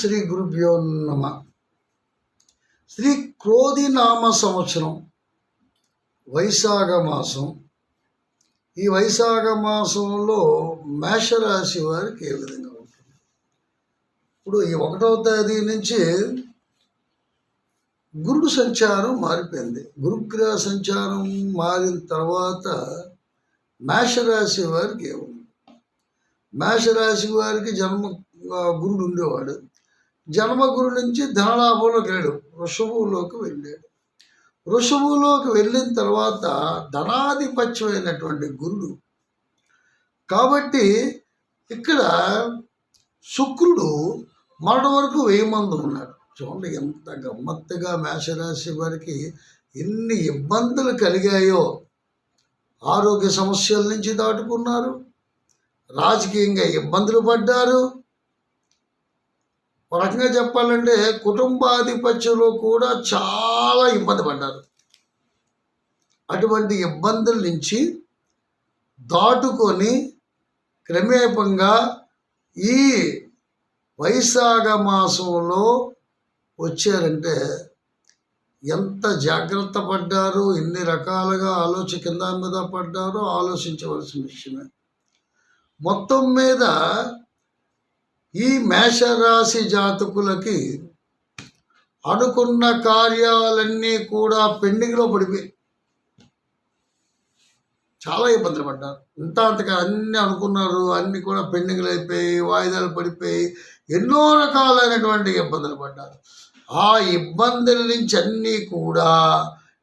శ్రీ గురుభ్యో నమ. శ్రీ క్రోధి నామ సంవత్సరం వైశాఖ మాసం. ఈ వైశాఖ మాసంలో మేషరాశి వారికి ఏ విధంగా ఉంటుంది? ఇప్పుడు ఈ ఒకటవ తేదీ నుంచి గురుడు సంచారం మారిపోయింది. గురుగ్రహ సంచారం మారిన తర్వాత మేషరాశి వారికి ఏముంది? మేషరాశి వారికి జన్మ గురుడు ఉండేవాడు. జన్మగురు నుంచి ధనలాభంలోకి వెళ్ళాడు. వృషభంలోకి వెళ్ళాడు. వృషభంలోకి వెళ్ళిన తర్వాత ధనాధిపత్యమైనటువంటి గురుడు. కాబట్టి ఇక్కడ శుక్రుడు మరణ వరకు వెయ్యి మంది ఉన్నాడు. చూడండి ఎంత గమ్మత్తుగా మేషరాశి వారికి ఎన్ని ఇబ్బందులు కలిగాయో. ఆరోగ్య సమస్యల నుంచి దాటుకున్నారు. రాజకీయంగా ఇబ్బందులు పడ్డారు. ఒక రకంగా చెప్పాలంటే కుటుంబాధిపత్యంలో కూడా చాలా ఇబ్బంది పడ్డారు. అటువంటి ఇబ్బందుల నుంచి దాటుకొని క్రమేపంగా ఈ వైశాఖ మాసంలో వచ్చారంటే ఎంత జాగ్రత్త పడ్డారు ఎన్ని రకాలుగా ఆలోచన కింద మీద పడ్డారో ఆలోచించవలసిన విషయమే. మొత్తం మీద ఈ మేషరాశి జాతకులకి అనుకున్న కార్యాలన్నీ కూడా పెండింగ్లో పడిపోయి చాలా ఇబ్బందులు పడ్డారు. ఇంత అంతగా అన్నీ అనుకున్నారు అన్నీ కూడా పెండింగ్లు అయిపోయి వాయిదాలు పడిపోయి ఎన్నో రకాలైనటువంటి ఇబ్బందులు పడ్డారు. ఆ ఇబ్బందుల నుంచి అన్నీ కూడా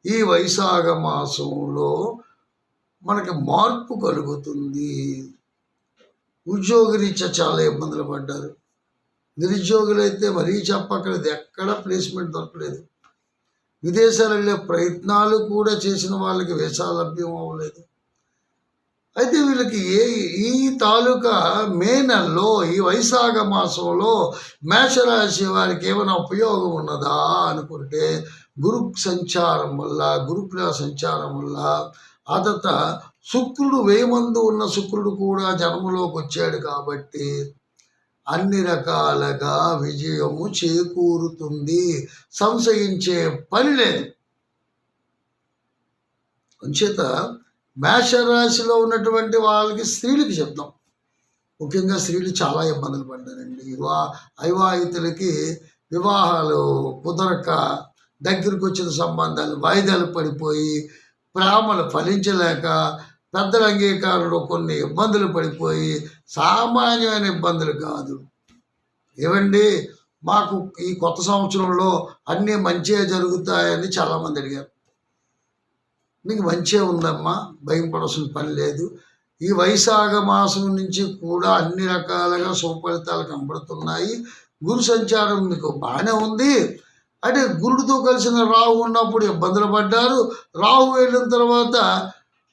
ఈ వైశాఖ మాసంలో మనకి మార్పు కలుగుతుంది. ఉద్యోగరీత్యా చాలా ఇబ్బందులు పడ్డారు. నిరుద్యోగులు అయితే మరీ చెప్పక్కర్లేదు. ఎక్కడ ప్లేస్మెంట్ దొరకలేదు. విదేశాలు వెళ్ళే ప్రయత్నాలు కూడా చేసిన వాళ్ళకి వీసా లభ్యం అవ్వలేదు. అయితే వీళ్ళకి ఏ ఈ తాలూకా మే నెలలో ఈ వైశాఖ మాసంలో మేషరాశి వారికి ఏమైనా ఉపయోగం ఉన్నదా అనుకుంటే గురు సంచారం వల్ల గురుగ్రహ సంచారం వల్ల ఆ తర్వాత శుక్రుడు వేమందు ఉన్న శుక్రుడు కూడా జన్మలోకి వచ్చాడు కాబట్టి అన్ని రకాలుగా విజయము చేకూరుతుంది. సంశయించే పని లేదు. అంచేత మేషరాశిలో ఉన్నటువంటి వాళ్ళకి స్త్రీలకి చెప్తాం ముఖ్యంగా స్త్రీలు చాలా ఇబ్బందులు పడ్డారండి. వివా అవివాహితులకి వివాహాలు కుదరక దగ్గరికి వచ్చిన సంబంధాలు వాయిదాలు పడిపోయి ప్రేమలు ఫలించలేక పెద్దల అంగీకారంలో కొన్ని ఇబ్బందులు పడిపోయి సామాన్యమైన ఇబ్బందులు కాదు. ఏమండి మాకు ఈ కొత్త సంవత్సరంలో అన్నీ మంచిగా జరుగుతాయని చాలామంది అడిగారు. నీకు మంచిగా ఉందమ్మా భయం పడాల్సిన పని లేదు. ఈ వైశాఖ మాసం నుంచి కూడా అన్ని రకాలుగా సుఫలితాలు కనబడుతున్నాయి. గురు సంచారం మీకు బాగానే ఉంది. అంటే గురుడితో కలిసిన రాహు ఉన్నప్పుడు ఇబ్బందులు పడ్డారు. రాహు వెళ్ళిన తర్వాత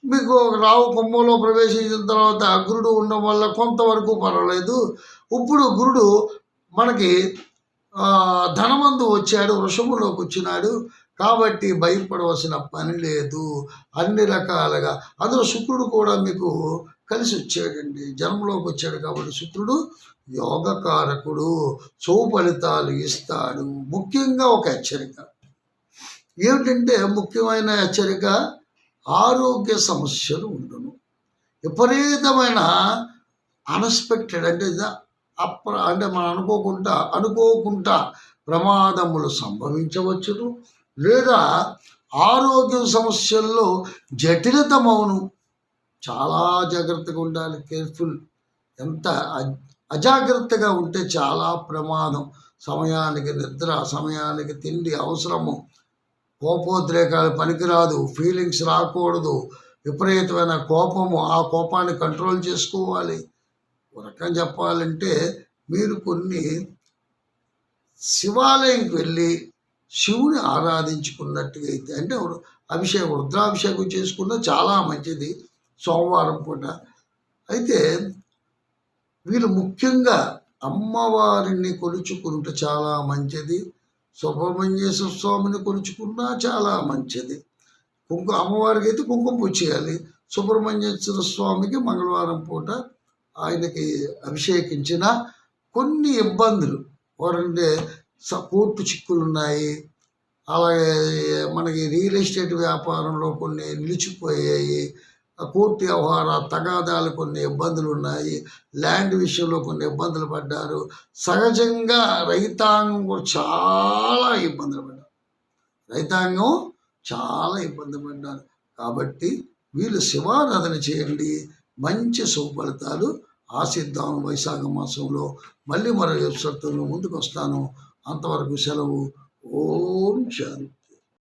మీకు రావు కుంభంలో ప్రవేశించిన తర్వాత గురుడు ఉండడం వల్ల కొంతవరకు పర్వాలేదు. ఇప్పుడు గురుడు మనకి ధనమందు ధనవంతు వచ్చాడు వృషములోకి వచ్చినాడు. కాబట్టి భయపడవలసిన పని లేదు. అన్ని రకాలుగా. అందులో శుక్రుడు కూడా మీకు కలిసి వచ్చాడండి జన్మలోకి వచ్చాడు కాబట్టి శుక్రుడు యోగకారకుడు. ఫలితాలు ఇస్తాడు. ముఖ్యంగా ఒక హెచ్చరిక. ఏమిటంటే ముఖ్యమైన హెచ్చరిక? ఆరోగ్య సమస్యలు ఉండును. విపరీతమైన అన్ఎక్స్పెక్టెడ్ అంటే ఇది? అప్ర అంటే మనం అనుకోకుండా అనుకోకుండా ప్రమాదములు సంభవించవచ్చును. లేదా ఆరోగ్య సమస్యల్లో జటిలతమవును చాలా జాగ్రత్తగా ఉండాలి కేర్ఫుల్. ఎంత అజాగ్రత్తగా ఉంటే చాలా ప్రమాదం. సమయానికి నిద్ర సమయానికి తిండి అవసరము. కోపోద్రేకాలు పనికిరాదు ఫీలింగ్స్ రాకూడదు. విపరీతమైన కోపము ఆ కోపాన్ని కంట్రోల్ చేసుకోవాలి. ఒక చెప్పాలంటే మీరు కొన్ని శివాలయంకి వెళ్ళి శివుని ఆరాధించుకున్నట్టుగా అయితే అంటే అభిషేకం రుద్రాభిషేకం చేసుకున్న చాలా మంచిది. సోమవారం పూట. అయితే వీళ్ళు ముఖ్యంగా అమ్మవారిని కొలుచుకుంటే చాలా మంచిది. సుబ్రహ్మణ్యేశ్వర స్వామిని కొలుచుకున్నా చాలా మంచిది. కుంకుమ అమ్మవారికి అయితే కుంకుమ పూజ చేయాలి. సుబ్రహ్మణ్యేశ్వర స్వామికి మంగళవారం పూట ఆయనకి అభిషేకించిన కొన్ని ఇబ్బందులు. వారంటే కోర్టు చిక్కులు ఉన్నాయి అలాగే మనకి రియల్ ఎస్టేట్ వ్యాపారంలో కొన్ని నిలిచిపోయాయి. కోర్టు వ్యవహార తగాదాలు కొన్ని ఇబ్బందులు ఉన్నాయి ల్యాండ్ విషయంలో కొన్ని ఇబ్బందులు పడ్డారు. సహజంగా రైతాంగం కూడా చాలా ఇబ్బందులు పడ్డారు. రైతాంగం చాలా ఇబ్బంది పడ్డారు. కాబట్టి వీళ్ళు శివారాధన చేయండి. మంచి సుఫలితాలు ఆశిద్దాం. వైశాఖ మాసంలో మళ్ళీ మరో ఎపిసోడ్తో ముందుకు వస్తాను అంతవరకు సెలవు. ఓం శాంతి.